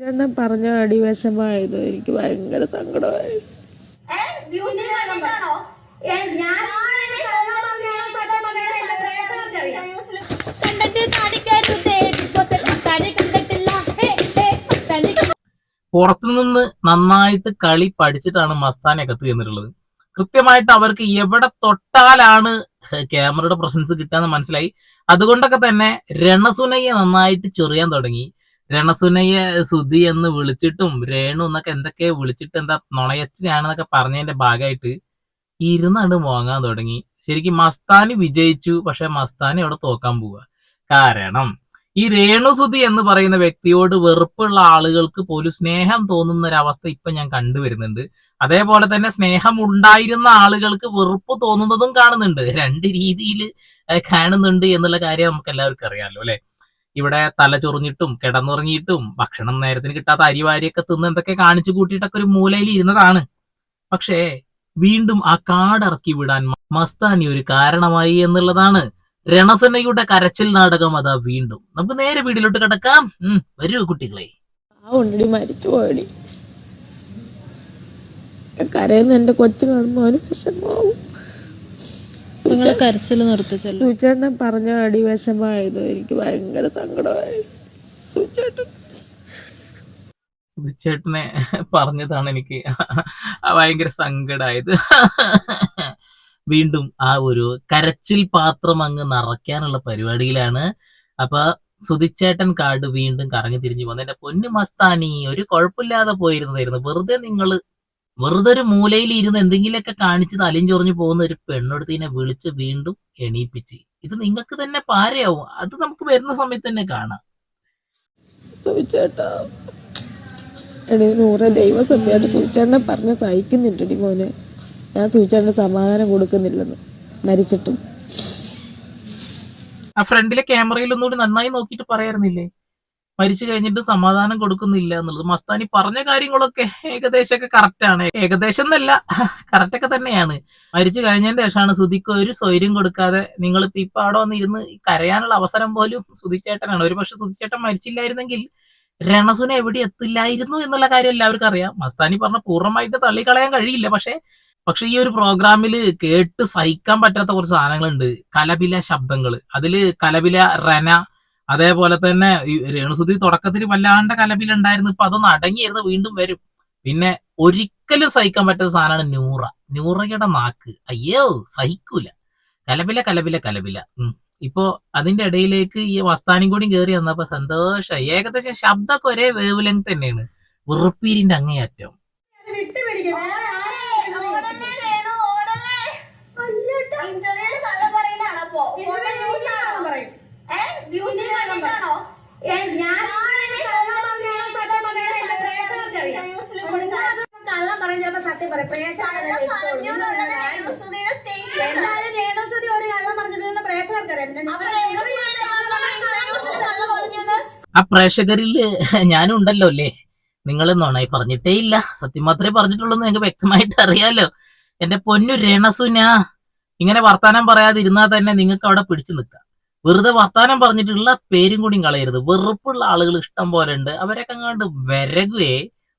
ചേട്ടൻ പറഞ്ഞ അടിവശമായത് എനിക്ക് ഭയങ്കര സങ്കടമായി. പുറത്തുനിന്ന് നന്നായിട്ട് കളി പഠിച്ചിട്ടാണ് മസ്താനെ അകത്ത് ചെന്നിട്ടുള്ളത് കൃത്യമായിട്ട് അവർക്ക് എവിടെ തൊട്ടാലാണ് ക്യാമറയുടെ പ്രസൻസ് കിട്ടാന്ന് മനസ്സിലായി. അതുകൊണ്ടൊക്കെ തന്നെ രണസുനയെ നന്നായിട്ട് ചൊറിയാൻ തുടങ്ങി. രണസുനയെ സുധി എന്ന് വിളിച്ചിട്ടും രേണു എന്നൊക്കെ എന്തൊക്കെ വിളിച്ചിട്ട് എന്താ നുണയച്ചനാണെന്നൊക്കെ പറഞ്ഞതിന്റെ ഭാഗമായിട്ട് ഇരുന്നാണ്ട് മോങ്ങാൻ തുടങ്ങി. ശരിക്കും മസ്താനി വിജയിച്ചു പക്ഷെ മസ്താനി അവിടെ തോക്കാൻ പോവുക കാരണം ഈ രേണു രേണുസുതി എന്ന് പറയുന്ന വ്യക്തിയോട് വെറുപ്പുള്ള ആളുകൾക്ക് പോലും സ്നേഹം തോന്നുന്ന ഒരു അവസ്ഥ ഇപ്പൊ ഞാൻ കണ്ടുവരുന്നുണ്ട്. അതേപോലെ തന്നെ സ്നേഹം ഉണ്ടായിരുന്ന ആളുകൾക്ക് വെറുപ്പ് തോന്നുന്നതും കാണുന്നുണ്ട്. രണ്ട് രീതിയിൽ കാണുന്നുണ്ട് എന്നുള്ള കാര്യം നമുക്ക് എല്ലാവർക്കും അറിയാമല്ലോ അല്ലെ? ഇവിടെ തല ചൊറിഞ്ഞിട്ടും കിടന്നുറങ്ങിയിട്ടും ഭക്ഷണം നേരത്തിന് കിട്ടാത്ത അരിവാരിയൊക്കെ തിന്ന് എന്തൊക്കെ കാണിച്ചു കൂട്ടിയിട്ടൊക്കെ ഒരു മൂലയിൽ ഇരുന്നതാണ്. പക്ഷേ വീണ്ടും ആ കാടിറക്കി വിടാൻ മസ്താനി ഒരു കാരണമായി എന്നുള്ളതാണ് രണസെന്നയുടെ കരച്ചിൽ നാടകം. അതാ വീണ്ടും. നമുക്ക് നേരെ വീട്ടിലോട്ട് കിടക്കാം. വരൂ കുട്ടികളെ. മരിച്ചു പോയടി. കരയുന്ന എന്റെ കൊച്ചു കാണുമ്പോ അവന് വിഷമാവും നിങ്ങളെ കരച്ചിൽ നിർത്തിച്ചല്ലോ. സുചേട്ടൻ പറഞ്ഞ അടിവശമായത് എനിക്ക് ഭയങ്കര സങ്കടമായി. സൂചേട്ടൻ. സുധിച്ചേട്ടനെ പറഞ്ഞതാണ് എനിക്ക് ഭയങ്കര സങ്കടായത്. വീണ്ടും ആ ഒരു കരച്ചിൽ പാത്രം അങ്ങ് നിറയ്ക്കാനുള്ള പരിപാടിയിലാണ്. അപ്പൊ സുധിച്ചേട്ടൻ കാർഡ് വീണ്ടും കറങ്ങി തിരിഞ്ഞു വന്നു. എന്റെ പൊന്നു മസ്താനി ഒരു കുഴപ്പമില്ലാതെ പോയിരുന്നതായിരുന്നു. വെറുതെ നിങ്ങൾ വെറുതെ ഒരു മൂലയിൽ ഇരുന്ന് എന്തെങ്കിലുമൊക്കെ കാണിച്ച് തലയും ചൊറിഞ്ഞു പോകുന്ന ഒരു പെണ്ണെടുത്തിനെ വിളിച്ച് വീണ്ടും എണീപ്പിച്ച്. ഇത് നിങ്ങൾക്ക് തന്നെ പാരയാവും. അത് നമുക്ക് വരുന്ന സമയത്ത് തന്നെ കാണാം. സൂചേട്ടാ എടി നൂറെ ദൈവ സത്യമായിട്ട് സൂചേട്ടനെ പറഞ്ഞ് സഹിക്കുന്നില്ലടി മോനെ. ഞാൻ സൂചേട്ടന് സമാധാനം കൊടുക്കുന്നില്ലെന്ന് മരിച്ചിട്ടും. ആ ഫ്രണ്ടിലെ ക്യാമറയിൽ ഒന്നുകൂടി നന്നായി നോക്കിയിട്ട് പറയായിരുന്നില്ലേ മരിച്ചു കഴിഞ്ഞിട്ട് സമാധാനം കൊടുക്കുന്നില്ല എന്നുള്ളത്. മസ്താനി പറഞ്ഞ കാര്യങ്ങളൊക്കെ ഏകദേശമൊക്കെ കറക്റ്റാണ് ഏകദേശം എന്നല്ല കറക്റ്റൊക്കെ തന്നെയാണ്. മരിച്ചു കഴിഞ്ഞതിന്റെ ശേഷമാണ് സുധിക്ക് ഒരു സ്വൈര്യം കൊടുക്കാതെ നിങ്ങൾ ഇപ്പൊ അവിടെ വന്നിരുന്ന് കരയാനുള്ള അവസരം പോലും സുധിച്ചേട്ടനാണ് ഒരു പക്ഷെ സുധിച്ചേട്ടൻ മരിച്ചില്ലായിരുന്നെങ്കിൽ രണസുന എവിടെ എത്തില്ലായിരുന്നു എന്നുള്ള കാര്യം എല്ലാവർക്കും അറിയാം. മസ്താനി പറഞ്ഞ പൂർണമായിട്ട് തള്ളിക്കളയാൻ കഴിയില്ല. പക്ഷെ പക്ഷെ ഈ ഒരു പ്രോഗ്രാമിൽ കേട്ട് സഹിക്കാൻ പറ്റാത്ത കുറച്ച് സാധനങ്ങളുണ്ട്. കലപില ശബ്ദങ്ങൾ അതിൽ കലപില റന അതേപോലെ തന്നെ രേണുസുതി തുടക്കത്തിൽ വല്ലാണ്ട് കലപിലുണ്ടായിരുന്നു. ഇപ്പൊ അതൊന്ന് അടങ്ങിയിരുന്ന് വീണ്ടും വരും. പിന്നെ ഒരിക്കലും സഹിക്കാൻ പറ്റുന്ന സാധനമാണ് നൂറ. നൂറയുടെ നാക്ക്. അയ്യോ സഹിക്കൂല. കലപില കലപില കലപില. ഇപ്പോ അതിന്റെ ഇടയിലേക്ക് ഈ വസ്താനും കൂടി കയറി വന്നപ്പോ സന്തോഷമായി ഏകദേശം ശബ്ദമൊക്കെ ഒരേ വേവ് ലെങ്ത് തന്നെയാണ്. വെറുപ്പീരിന്റെ അങ്ങേയറ്റം. കള്ളം പറയും ചിലപ്പോ സത്യം പറയും? പ്രേക്ഷകർ എന്തായാലും രേണുസുതി ഒരു കള്ളം പറഞ്ഞിട്ടുണ്ടെന്ന് പ്രേക്ഷകർക്കറിയാം. ആ പ്രേക്ഷകരിൽ ഞാനും ഉണ്ടല്ലോ അല്ലേ? നിങ്ങൾ നുണായി പറഞ്ഞിട്ടേ ഇല്ല. സത്യം മാത്രമേ പറഞ്ഞിട്ടുള്ളൂ എന്ന് നിങ്ങൾക്ക് വ്യക്തമായിട്ട് അറിയാലോ. എന്റെ പൊന്നു രണസുന ഇങ്ങനെ വർത്താനം പറയാതിരുന്നാൽ തന്നെ നിങ്ങൾക്ക് അവിടെ പിടിച്ചു നിൽക്കാം. വെറുതെ വർത്താനം പറഞ്ഞിട്ടുള്ള പേരും കൂടിയും കളയരുത്. വെറുപ്പുള്ള ആളുകൾ ഇഷ്ടം പോലെ ഉണ്ട്. അവരൊക്കെ അങ്ങോട്ട് വിരകുവേ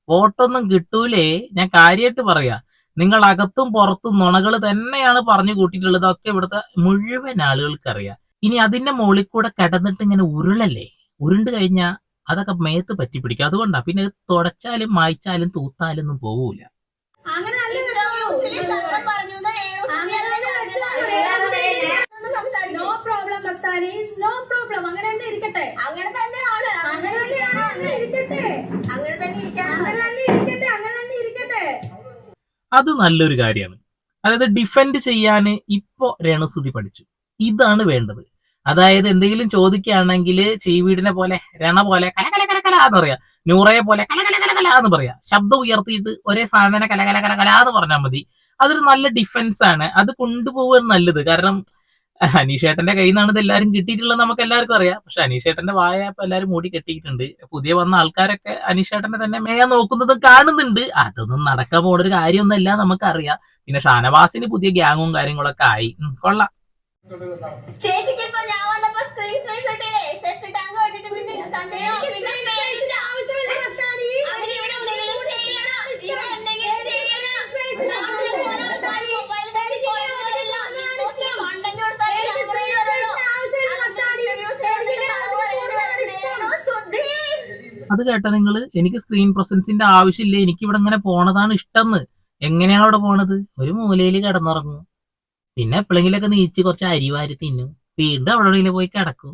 വോട്ടൊന്നും കിട്ടൂലേ? ഞാൻ കാര്യമായിട്ട് പറയാ. നിങ്ങൾ അകത്തും പുറത്തും നുണകൾ തന്നെയാണ് പറഞ്ഞു കൂട്ടിയിട്ടുള്ളത്. ഒക്കെ ഇവിടുത്തെ മുഴുവൻ ആളുകൾക്ക് അറിയാം ഇനി അതിന്റെ മുകളിൽ കൂടെ കിടന്നിട്ട് ഇങ്ങനെ ഉരുളല്ലേ? ഉരുണ്ട് കഴിഞ്ഞാൽ അതൊക്കെ മേത്ത് പറ്റി പിടിക്കും അതുകൊണ്ടാ. പിന്നെ തുടച്ചാലും മായ്ച്ചാലും തൂത്താലും ഒന്നും പോവൂല. അങ്ങനെ പ്രോബ്ലം നോ പ്രോബ്ലം അങ്ങനെ തന്നെ ഇരിക്കട്ടെ. അങ്ങനെ തന്നെയാണ് അങ്ങനെ തന്നെയാണ് അങ്ങനെ ഇരിക്കട്ടെ. അങ്ങനെ തന്നെ ഇരിക്കാൻ അങ്ങനെ തന്നെ ഇരിക്കട്ടെ. അങ്ങനെ തന്നെ ഇരിക്കട്ടെ. അത് നല്ലൊരു കാര്യമാണ്. അതായത് ഡിഫെൻഡ് ചെയ്യാൻ ഇപ്പോ രേണുസുതി പഠിച്ചു. ഇതാണ് വേണ്ടത്. അതായത് എന്തെങ്കിലും ചോദിക്കുകയാണെങ്കിൽ ചീവീടിനെ പോലെ രണ പോലെ കല കല കല കല എന്ന് പറയാ. നൂറയെ പോലെ കല കല കല കല എന്ന് പറയാ. ശബ്ദം ഉയർത്തിയിട്ട് ഒരേ സാധന കല കല കല കല എന്ന് പറഞ്ഞാൽ മതി. അതൊരു നല്ല ഡിഫൻസ് ആണ്. അത് കൊണ്ടുപോകാൻ നല്ലത്. കാരണം അനീഷേട്ടന്റെ കയ്യിൽ നിന്നാണ് ഇത് എല്ലാവരും കിട്ടിയിട്ടുള്ളത് നമുക്ക് എല്ലാവർക്കും അറിയാം. പക്ഷെ അനീഷേട്ടന്റെ വായ എല്ലാവരും മൂടി കെട്ടിയിട്ടുണ്ട്. പുതിയ വന്ന ആൾക്കാരൊക്കെ അനീഷേട്ടനെ തന്നെ മേയാൻ നോക്കുന്നത് കാണുന്നുണ്ട്. അതൊന്നും നടക്കാൻ പോണ ഒരു കാര്യമൊന്നുമല്ല നമുക്കറിയാം. പിന്നെ ഷാനവാസിന് പുതിയ ഗ്യാങ്ങും കാര്യങ്ങളൊക്കെ ആയി. കൊള്ളാം. ചേച്ചിക്ക് ഞാൻ വന്നപ്പോ സ്ക്രീൻ സ്പേസ് കണ്ടേ പിന്നെ അത് കേട്ട നിങ്ങൾ എനിക്ക് സ്ക്രീൻ പ്രസൻസിന്റെ ആവശ്യമില്ല എനിക്ക് ഇവിടെ ഇങ്ങനെ പോണതാണ് ഇഷ്ടം എങ്ങനെയാണ് അവിടെ പോണത്? ഒരു മൂലയിൽ കിടന്നുറങ്ങും. പിന്നെ എപ്പോഴെങ്കിലൊക്കെ നീച്ച് കുറച്ച് അരി വാരി തിന്നും. വീണ്ടും അവിടെ എവിടെയെങ്കിലും പോയി കിടക്കും.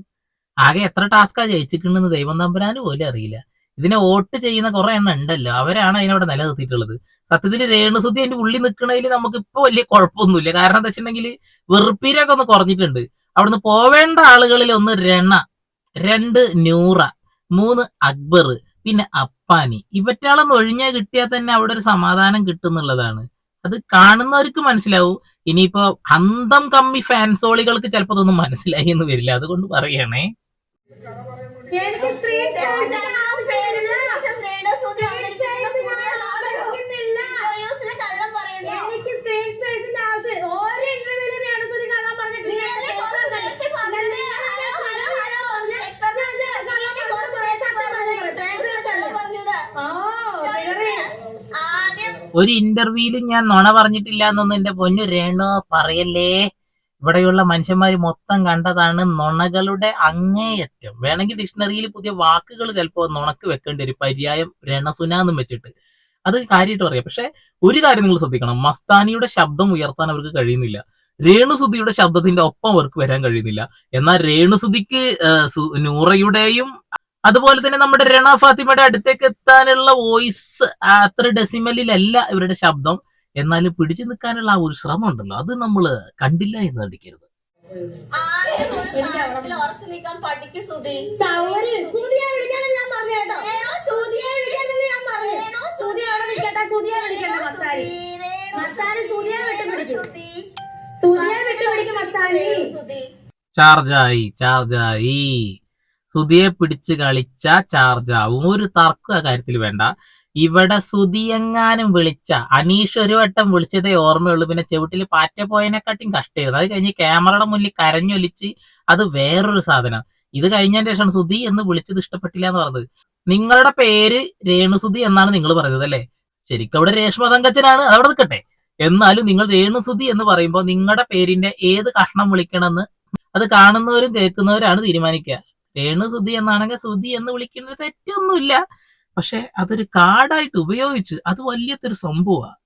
ആകെ എത്ര ടാസ്കാ ജയിച്ചിട്ടുണ്ടെന്ന് ദൈവം തമ്പുരാന് പോലും അറിയില്ല. ഇതിനെ വോട്ട് ചെയ്യുന്ന കുറെ എണ്ണം ഉണ്ടല്ലോ. അവരാണ് അതിനവിടെ നിലനിർത്തിയിട്ടുള്ളത്. സത്യത്തിൽ രേണുസുദ്ധി അതിന്റെ ഉള്ളിൽ നിൽക്കണതിൽ നമുക്ക് ഇപ്പൊ വലിയ കുഴപ്പമൊന്നുമില്ല. കാരണം എന്താ വെച്ചിട്ടുണ്ടെങ്കിൽ വെറുപ്പീരൊക്കെ ഒന്ന് കുറഞ്ഞിട്ടുണ്ട്. അവിടുന്ന് പോവേണ്ട ആളുകളിൽ ഒന്ന് രണ. രണ്ട് നൂറ. മൂന്ന് അക്ബർ പിന്നെ അപ്പാനി. ഇവറ്റാളൊന്ന് ഒഴിഞ്ഞാൽ കിട്ടിയാൽ തന്നെ അവിടെ ഒരു സമാധാനം കിട്ടുന്നുള്ളതാണ്. അത് കാണുന്നവർക്ക് മനസ്സിലാവും. ഇനിയിപ്പോ അന്തം കമ്മി ഫാൻസോളികൾക്ക് ചിലപ്പോ അതൊന്നും മനസ്സിലായി എന്ന് വരില്ല. അതുകൊണ്ട് പറയണേ രേണുസുതി അവിടെ ഇരിക്കുന്ന പുതിയ ആൾ. ന്യൂസിൽ കള്ളം പറയുന്നു. എനിക്ക് സ്ക്രീൻ സ്പേസിന്റെ ആവശ്യം ഓരോ ഇന്റർവ്യൂവിലും രേണുസുതി കള്ളം പറഞ്ഞിട്ടില്ല നീയല്ലേ കുറച്ച് നേരത്തെ പറഞ്ഞത്? ഹലോ, ഹലോ, ഹലോ പറഞ്ഞ് എത്ര നീയല്ലേ കുറച്ച് നേരത്തെ പറഞ്ഞത്? കള്ളം പറഞ്ഞത്. ആദ്യം ഒരു ഇന്റർവ്യൂവിലും ഞാൻ നുണ പറഞ്ഞിട്ടില്ല എന്നൊന്നും എന്റെ പൊന്നു രേണു പറയല്ലേ? ഇവിടെയുള്ള മനുഷ്യന്മാര് മൊത്തം കണ്ടതാണ് നുണകളുടെ അങ്ങേയറ്റം. വേണമെങ്കിൽ ഡിക്ഷണറിയിൽ പുതിയ വാക്കുകൾ ചിലപ്പോൾ നുണക്ക് വെക്കേണ്ടി വരും. പര്യായം രണസുനാന്നും വെച്ചിട്ട്. അത് കാര്യമായിട്ട് പറയാം. പക്ഷെ ഒരു കാര്യം നിങ്ങൾ ശ്രദ്ധിക്കണം. മസ്താനിയുടെ ശബ്ദം ഉയർത്താൻ അവർക്ക് കഴിയുന്നില്ല. രേണുസുതിയുടെ ശബ്ദത്തിന്റെ ഒപ്പം അവർക്ക് വരാൻ കഴിയുന്നില്ല. എന്നാൽ രേണുസുതിക്ക് നൂറയുടെയും അതുപോലെ തന്നെ നമ്മുടെ രണ ഫാത്തിമയുടെ അടുത്തേക്ക് എത്താനുള്ള വോയിസ് അത്ര ഡെസിമലിലല്ല ഇവരുടെ ശബ്ദം. എന്നാലും പിടിച്ചു നിൽക്കാനുള്ള ആ ഒരു ശ്രമം ഉണ്ടല്ലോ. അത് നമ്മൾ കണ്ടില്ല എന്ന് നടിക്കരുത്. ചാർജായി ചാർജായി. സുതിയെ പിടിച്ച് കളിച്ച ആവും ഒരു തർക്കം ആ കാര്യത്തിൽ വേണ്ട. ഇവിടെ സുതിയെങ്ങാനും വിളിച്ച അനീഷ് ഒരു വട്ടം വിളിച്ചതേ ഓർമ്മയുള്ളൂ. പിന്നെ ചെവിട്ടിൽ പാറ്റ പോയതിനെക്കാട്ടിയും കഷ്ടമായിരുന്നു. അത് കഴിഞ്ഞ് ക്യാമറയുടെ മുന്നിൽ കരഞ്ഞൊലിച്ച് അത് വേറൊരു സാധനം. ഇത് കഴിഞ്ഞതിന് ശേഷമാണ് സുധി എന്ന് വിളിച്ചത് ഇഷ്ടപ്പെട്ടില്ല എന്ന് പറഞ്ഞത്. നിങ്ങളുടെ പേര് രേണുസുതി എന്നാണ് നിങ്ങൾ പറയുന്നത് അല്ലേ? ശരിക്കും അവിടെ രേഷ്മ തങ്കച്ചനാണ്. അവിടെ നിൽക്കട്ടെ. എന്നാലും നിങ്ങൾ രേണുസുതി എന്ന് പറയുമ്പോൾ നിങ്ങളുടെ പേരിന്റെ ഏത് കഷ്ണം വിളിക്കണമെന്ന് അത് കാണുന്നവരും കേൾക്കുന്നവരാണ് തീരുമാനിക്കുക. രേണു സുധി എന്നാണെങ്കിൽ സുധി എന്ന് വിളിക്കേണ്ട തെറ്റൊന്നുമില്ല. പക്ഷെ അതൊരു കാർഡായിട്ട് ഉപയോഗിച്ച് അത് വലിയത്തൊരു സംഭവമാണ്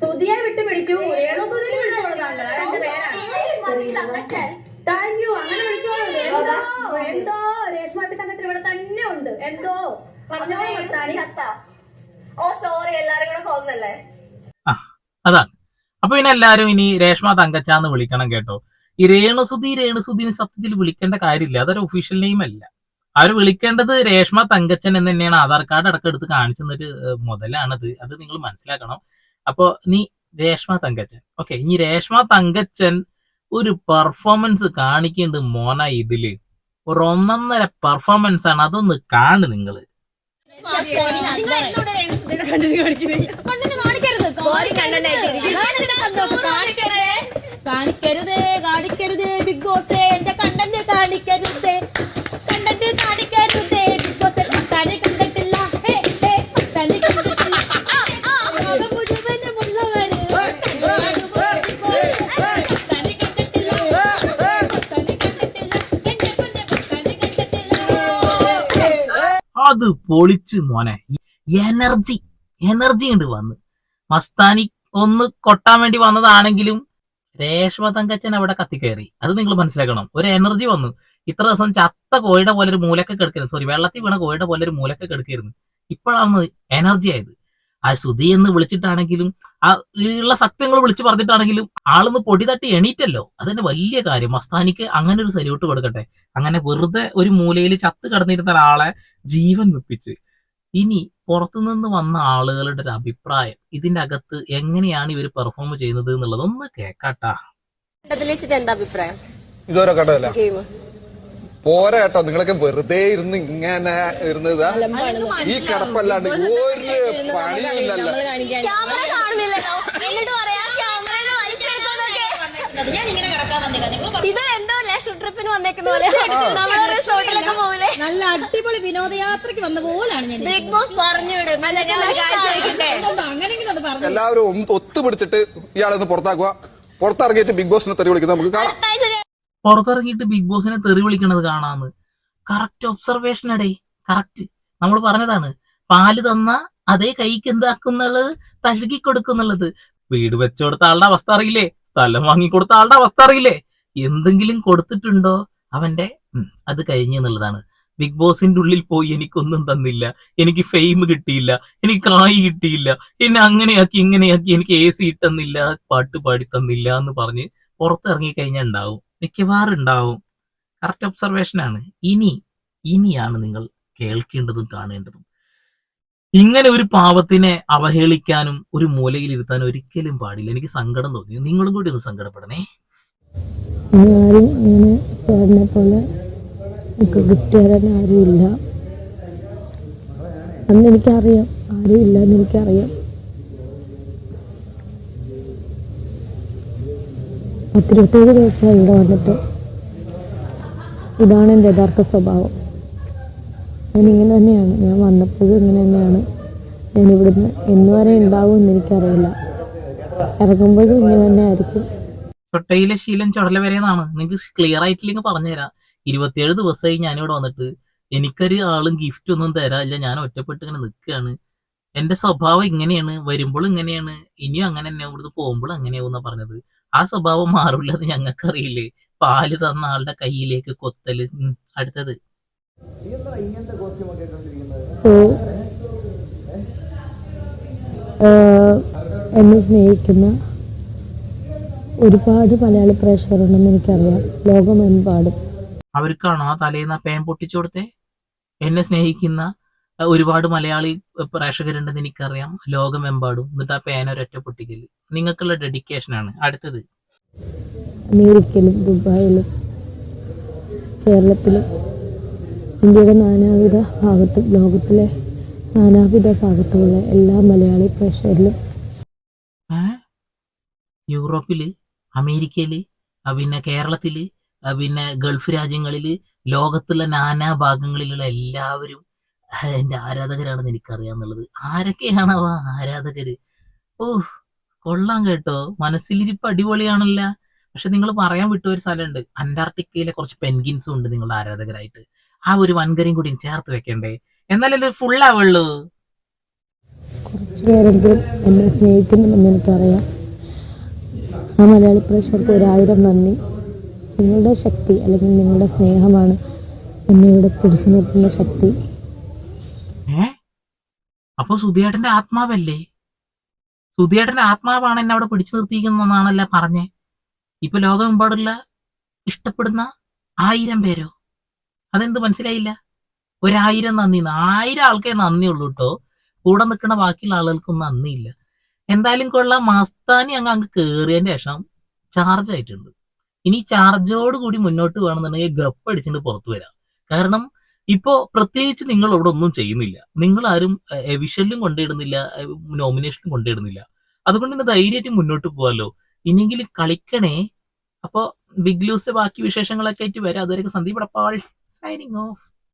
സുതിയെ വിട്ടുപിടിക്കൂ രേണു സുതിയെ വിളിച്ചു കൊടുക്കാണ്ട് എന്റെ പേരാണ്. താങ്ക് യു അങ്ങനെ വിളിച്ചോളൂ എന്തോ? എന്തോ? രേഷ്മാപ്പി സംഘത്തിൽ ഇവിടെ തന്നെ ഉണ്ട്. എന്തോ? പറഞ്ഞോളൂ മസ്താനി ഓ സോറി എല്ലാരും കൂടെ കൊന്നല്ലേ അതാണ്. അപ്പൊ പിന്നെ എല്ലാരും ഇനി രേഷ്മ തങ്കച്ചാന്ന് വിളിക്കണം കേട്ടോ. ഈ രേണുസുതി രേണുസുതിന് സത്യത്തിൽ വിളിക്കേണ്ട കാര്യമില്ല. അതൊരു ഒഫീഷ്യൽ നെയിം അല്ല. അവർ വിളിക്കേണ്ടത് രേഷ്മ തങ്കച്ചൻ എന്ന് തന്നെയാണ്. ആധാർ കാർഡ് അടക്കം എടുത്ത് കാണിച്ചു തന്നൊരു മുതലാണത്. അത് നിങ്ങൾ മനസ്സിലാക്കണം. അപ്പോ നീ രേഷ്മ തങ്കച്ചൻ. ഓക്കെ ഇനി രേഷ്മ തങ്കച്ചൻ ഒരു പെർഫോമൻസ് കാണിക്കുന്നുണ്ട് മോന ഇതിൽ. ഒരു ഒന്നൊന്നര പെർഫോമൻസ് ആണ്. അതൊന്ന് കാണ് നിങ്ങൾ. കാണിക്കരുത് പൊളിച്ച് മോനെ. എനർജി എനർജി ഉണ്ട് വന്ന്. മസ്താനി ഒന്ന് കൊട്ടാൻ വേണ്ടി വന്നതാണെങ്കിലും രേഷ്മ തങ്കച്ചൻ അവിടെ കത്തിക്കയറി അത് നിങ്ങൾ മനസ്സിലാക്കണം. ഒരു എനർജി വന്നു. ഇത്ര ദിവസം ചത്ത കോഴിയുടെ പോലെ ഒരു മൂലക്കെ കിടക്കരുത്. സോറി വെള്ളത്തിൽ വീണ കോഴിയുടെ പോലെ ഒരു മൂലക്കെ കിടക്കരുത് ഇപ്പോഴാണ് എനർജി ആയത്. ആ സുധി എന്ന് വിളിച്ചിട്ടാണെങ്കിലും ആ ഉള്ള സത്യങ്ങൾ വിളിച്ചു പറഞ്ഞിട്ടാണെങ്കിലും ആളൊന്ന് പൊടി തട്ടി എണീറ്റല്ലോ? അതന്നെ വലിയ കാര്യം. മസ്താനിക്ക് അങ്ങനെ ഒരു സല്യൂട്ട് കൊടുക്കട്ടെ. അങ്ങനെ വെറുതെ ഒരു മൂലയിൽ ചത്ത് കിടന്നിരുന്ന ഒരാളെ ജീവൻ വെപ്പിച്ച്. ഇനി പുറത്തുനിന്ന് വന്ന ആളുകളുടെ ഒരു അഭിപ്രായം ഇതിന്റെ അകത്ത് എങ്ങനെയാണ് ഇവർ പെർഫോം ചെയ്യുന്നത് എന്നുള്ളത് ഒന്ന് കേക്കാട്ടാ. എന്താ അഭിപ്രായം? ഇതുവരെ കണ്ടതല്ല. ഗെയിം പോരാ കേട്ടോ. നിങ്ങളൊക്കെ വെറുതെ ഇരുന്ന് ഇങ്ങനെ ഇരുന്നതാ. ഈ കിടപ്പല്ലാണ്ട് ഒരു പണിയില്ലല്ലോ ക്യാമറ കാണുന്നില്ലല്ലോ. എന്നിട്ട് പറയാ ക്യാമറ ഇത് എന്തോ ലക്ഷ ട്രിപ്പിന് വന്നേക്കുന്ന പോലെ. നമ്മൾ റിസോർട്ടിലൊക്കെ പോവില്ലേ നല്ല അടിപൊളി വിനോദയാത്രയ്ക്ക് വന്ന പോലാണ് ഞാൻ ബിഗ് ബോസ് പറഞ്ഞു വിടും. അങ്ങനെങ്കിലും അത് പറഞ്ഞു? എല്ലാവരും ഒന്ന് ഒത്തുപിടിച്ചിട്ട് ഇയാളെ ഒന്ന് പുറത്താക്കുക. പുറത്തിറങ്ങിയിട്ട് ബിഗ് ബോസിനെ തെറി വിളിക്കുന്നത് നമുക്ക് കാണാം. പുറത്തിറങ്ങിയിട്ട് ബിഗ് ബോസിനെ തെറി വിളിക്കണത് കാണാന്ന്. കറക്റ്റ് ഒബ്സർവേഷൻ അടേ കറക്റ്റ് നമ്മൾ പറഞ്ഞതാണ് പാൽ തന്ന അതേ കൈക്ക് എന്താക്കുന്നുള്ളത്? തഴുകി കൊടുക്കുന്നുള്ളത് വീട് വെച്ചുകൊടുത്ത ആളുടെ അവസ്ഥ അറിയില്ലേ? സ്ഥലം വാങ്ങി കൊടുത്ത ആളുടെ അവസ്ഥ അറിയില്ലേ? എന്തെങ്കിലും കൊടുത്തിട്ടുണ്ടോ? അവന്റെ അത് കഴിഞ്ഞു എന്നുള്ളതാണ്. ബിഗ് ബോസിന്റെ ഉള്ളിൽ പോയി എനിക്കൊന്നും തന്നില്ല. എനിക്ക് ഫെയിം കിട്ടിയില്ല. എനിക്ക് കായ് കിട്ടിയില്ല. എന്നെ അങ്ങനെയാക്കി ഇങ്ങനെയാക്കി എനിക്ക് എ സി ഇട്ടെന്നില്ല പാട്ട് പാടി തന്നില്ല എന്ന് പറഞ്ഞ് പുറത്തിറങ്ങി കഴിഞ്ഞാൽ ഉണ്ടാവും. മിക്കവാറും ഉണ്ടാവും കറക്റ്റ് ഒബ്സർവേഷൻ ആണ്. ഇനി ഇനിയാണ് നിങ്ങൾ കേൾക്കേണ്ടതും കാണേണ്ടതും. ഇങ്ങനെ ഒരു പാവത്തിനെ അവഹേളിക്കാനും ഒരു മൂലയിൽ മൂലയിലിരുത്താനും ഒരിക്കലും പാടില്ല. എനിക്ക് സങ്കടം തോന്നി. നിങ്ങളും കൂടി ഒന്ന് സങ്കടപ്പെടണേ. ആരും പോലെ അന്ന് എനിക്കറിയാം. ആരും ഇല്ല എന്ന് എനിക്കറിയാം. പത്തിരുപത്തേഴ് ദിവസം ഇവിടെ വന്നിട്ട്. ഇതാണ് എന്റെ യഥാർത്ഥ സ്വഭാവം. ഞാനിങ്ങനെ തന്നെയാണ്. ഞാൻ വന്നപ്പോഴും ഇങ്ങനെ തന്നെയാണ്. ഞാൻ ഇവിടുന്ന് എന്ന് വരെ ഉണ്ടാവും എന്ന് എനിക്കറിയില്ല. ഇറങ്ങുമ്പോഴും ഇങ്ങനെ തന്നെ ആയിരിക്കും. ചൊട്ടയിലെ ശീലം ചുടല വരെയെന്നാണ് നിങ്ങൾക്ക് ക്ലിയർ ആയിട്ടില്ലെങ്കിൽ പറഞ്ഞുതരാം. ഇരുപത്തിയേഴ് ദിവസമായി ഞാനിവിടെ വന്നിട്ട്. എനിക്കൊരു ആളും ഗിഫ്റ്റ് ഒന്നും തരാനില്ല. ഞാൻ ഒറ്റപ്പെട്ട് ഇങ്ങനെ നിൽക്കുകയാണ്. എന്റെ സ്വഭാവം ഇങ്ങനെയാണ് വരുമ്പോൾ ഇങ്ങനെയാണ് ഇനിയും അങ്ങനെ തന്നെ ഇവിടുന്ന് പോകുമ്പോൾ അങ്ങനെയാവുന്ന പറഞ്ഞത്. ആ സ്വഭാവം മാറില്ല എന്ന് ഞങ്ങൾക്കറിയില്ലേ? പാൽ തന്ന ആളുടെ കയ്യിലേക്ക് കൊത്തൽ അടുത്തത്. എന്നെ സ്നേഹിക്കുന്ന ഒരുപാട് മലയാളി പ്രേക്ഷകരുണ്ടെന്ന് എനിക്കറിയാം. ലോകമെമ്പാടും. അവർക്കാണോ ആ തലേന്ന് ആ പേൻ പൊട്ടിച്ചു കൊടുത്തേ? എന്നെ സ്നേഹിക്കുന്ന ഒരുപാട് മലയാളി പ്രേക്ഷകരുണ്ടെന്ന് എനിക്കറിയാം. ലോകമെമ്പാടും. എന്നിട്ട് ആ പേന ഒരൊറ്റ പൊട്ടിക്കൽ. നിങ്ങൾക്കുള്ള ഡെഡിക്കേഷൻ ആണ്. അടുത്തത്. അമേരിക്കയിലും ദുബായിലും കേരളത്തിലും ഇന്ത്യയുടെ നാനാവിധ ഭാഗത്തും ലോകത്തിലെ നാനാവിധ ഭാഗത്തുമുള്ള എല്ലാ മലയാളി പ്രേക്ഷകരിലും? യൂറോപ്പിൽ അമേരിക്കയിൽ പിന്നെ കേരളത്തിൽ പിന്നെ ഗൾഫ് രാജ്യങ്ങളിൽ ലോകത്തുള്ള നാനാ ഭാഗങ്ങളിലുള്ള എല്ലാവരും എന്റെ ആരാധകരാണെന്ന് എനിക്കറിയാന്നുള്ളത്. ആരൊക്കെയാണ് അവ ആരാധകര്? ഓ കൊള്ളാം കേട്ടോ. മനസ്സിലിരിപ്പ് അടിപൊളിയാണല്ല. പക്ഷെ നിങ്ങൾ പറയാൻ വിട്ട ഒരു സ്ഥലമുണ്ട്. അന്റാർട്ടിക്കയിലെ കുറച്ച് പെൻഗിൻസും ഉണ്ട് നിങ്ങളുടെ ആരാധകരായിട്ട്. ആ ഒരു വൻകരയും കൂടി ചേർത്ത് വെക്കണ്ടേ? എന്നാലല്ലേ ഫുൾ ആവുള്ളൂ. കുറച്ച് പേരെങ്കിലും എന്നെ സ്നേഹിക്കുന്നുണ്ടെന്ന് എനിക്കറിയാം. ആ മലയാളി പ്രേക്ഷകർക്ക് ഒരായിരം നന്ദി. നിങ്ങളുടെ ശക്തി അല്ലെങ്കിൽ നിങ്ങളുടെ സ്നേഹമാണ് എന്നെ ഇവിടെ പിടിച്ചു നിർത്തുന്ന ശക്തി. അപ്പൊ സുധിയേട്ടന്റെ ആത്മാവല്ലേ? സുധിയേട്ടന്റെ ആത്മാവാണ് എന്നെ അവിടെ പിടിച്ചു നിർത്തിയിരിക്കുന്നതെന്നാണല്ലേ പറഞ്ഞേ? ഇപ്പൊ ലോകമെമ്പാടുള്ള ഇഷ്ടപ്പെടുന്ന ആയിരം പേരോ? അതെന്ത് മനസ്സിലായില്ല? ഒരായിരം നന്ദി. ആയിരം ആൾക്കേ നന്ദിയുള്ളൂ കേട്ടോ. കൂടെ നിൽക്കുന്ന ബാക്കിയുള്ള ആളുകൾക്കൊന്നും നന്ദിയില്ല. എന്തായാലും കൊള്ളാം. മസ്താനി അങ്ങ് അങ്ങ് കയറിയതിന്റെ ശേഷം ചാർജ് ആയിട്ടുണ്ട്. ഇനി ചാർജോട് കൂടി മുന്നോട്ട് വേണമെന്നുണ്ടെങ്കിൽ ഗപ്പ് അടിച്ചിട്ട് പുറത്തു വരാം. കാരണം ഇപ്പോ പ്രത്യേകിച്ച് നിങ്ങൾ അവിടെ ഒന്നും ചെയ്യുന്നില്ല. നിങ്ങൾ ആരും എവിഷനിലും കൊണ്ടിടുന്നില്ല നോമിനേഷനും കൊണ്ടിടുന്നില്ല അതുകൊണ്ട് തന്നെ ധൈര്യമായിട്ട് മുന്നോട്ട് പോകാമല്ലോ ഇനിയെങ്കിലും കളിക്കണേ. അപ്പോ ബിഗ് ലൂസ് ബാക്കി വിശേഷങ്ങളൊക്കെ ആയിട്ട് വരാം. അതുവരെ സന്ദീപ് അടപ്പാൾ സൈനിങ് ഓഫ്